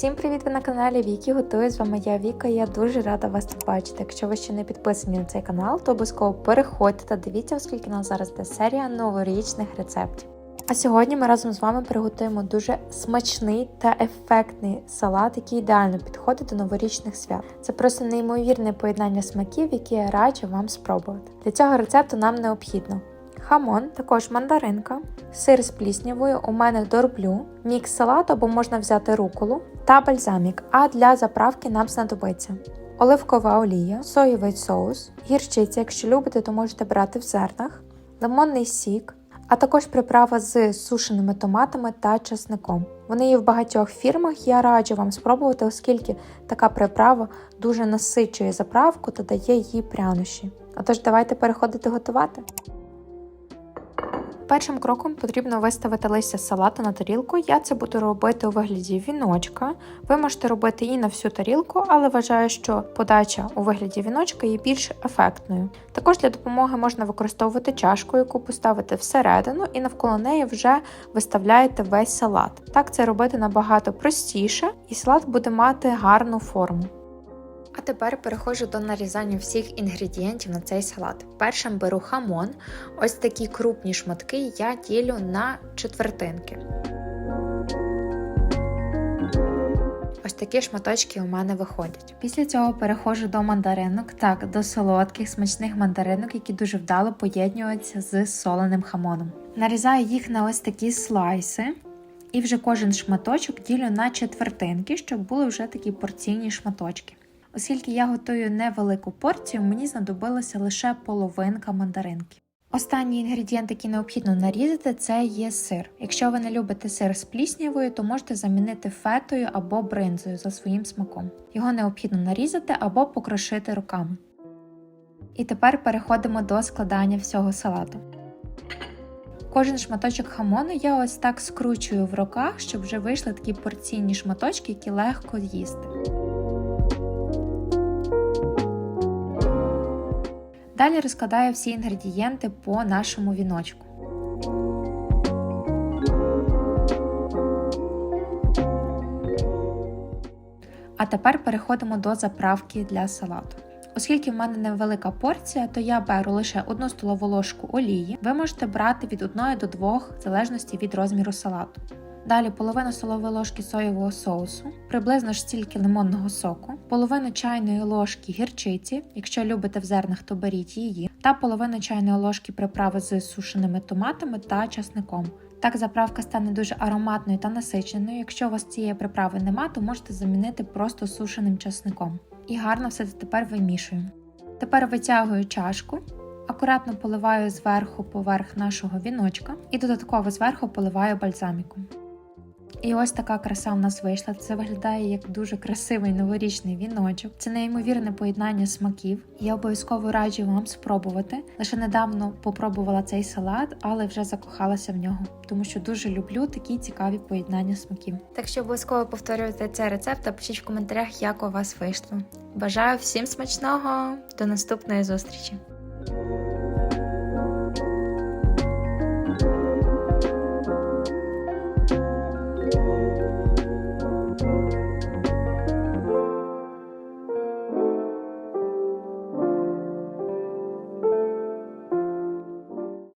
Всім привіт! Ви на каналі Вікі Готує. З вами я Віка. Я дуже рада вас тут бачити. Якщо ви ще не підписані на цей канал, то обов'язково переходьте та дивіться, оскільки нас зараз йде серія новорічних рецептів. А сьогодні ми разом з вами приготуємо дуже смачний та ефектний салат, який ідеально підходить до новорічних свят. Це просто неймовірне поєднання смаків, які я раджу вам спробувати. Для цього рецепту нам необхідно хамон, також мандаринка, сир з пліснявою, у мене дорблю, мікс салату або можна взяти руколу та бальзамік. А для заправки нам знадобиться оливкова олія, соєвий соус, гірчиця, якщо любите, то можете брати в зернах, лимонний сік, а також приправа з сушеними томатами та чесником. Вони є в багатьох фірмах. Я раджу вам спробувати, оскільки така приправа дуже насичує заправку та дає їй прянощі. Отож, давайте переходити готувати. Першим кроком потрібно виставити листя салату на тарілку. Я це буду робити у вигляді віночка. Ви можете робити і на всю тарілку, але вважаю, що подача у вигляді віночка є більш ефектною. Також для допомоги можна використовувати чашку, яку поставити всередину, і навколо неї вже виставляєте весь салат. Так це робити набагато простіше, і салат буде мати гарну форму. А тепер переходжу до нарізання всіх інгредієнтів на цей салат. Першим беру хамон. Ось такі крупні шматки я ділю на четвертинки. Ось такі шматочки у мене виходять. Після цього переходжу до мандаринок, так, до солодких, смачних мандаринок, які дуже вдало поєднуються з соленим хамоном. Нарізаю їх на ось такі слайси. І вже кожен шматочок ділю на четвертинки, щоб були вже такі порційні шматочки. Оскільки я готую невелику порцію, мені знадобилася лише половинка мандаринки. Останній інгредієнт, який необхідно нарізати, це є сир. Якщо ви не любите сир з пліснявою, то можете замінити фетою або бринзою за своїм смаком. Його необхідно нарізати або покрошити руками. І тепер переходимо до складання всього салату. Кожен шматочок хамону я ось так скручую в руках, щоб вже вийшли такі порційні шматочки, які легко їсти. Далі розкладаю всі інгредієнти по нашому віночку. А тепер переходимо до заправки для салату. Оскільки в мене невелика порція, то я беру лише одну столову ложку олії. Ви можете брати від 1 до 2, в залежності від розміру салату. Далі половину столової ложки соєвого соусу, приблизно ж стільки лимонного соку, половину чайної ложки гірчиці, якщо любите в зернах, то беріть її, та половину чайної ложки приправи з сушеними томатами та часником. Так заправка стане дуже ароматною та насиченою. Якщо у вас цієї приправи нема, то можете замінити просто сушеним часником. І гарно все це тепер вимішуємо. Тепер витягую чашку, акуратно поливаю зверху поверх нашого віночка і додатково зверху поливаю бальзаміком. І ось така краса в нас вийшла. Це виглядає як дуже красивий новорічний віночок. Це неймовірне поєднання смаків. Я обов'язково раджу вам спробувати. Лише недавно попробувала цей салат, але вже закохалася в нього, тому що дуже люблю такі цікаві поєднання смаків. Так що обов'язково повторюйте цей рецепт та пишіть в коментарях, як у вас вийшло. Бажаю всім смачного! До наступної зустрічі!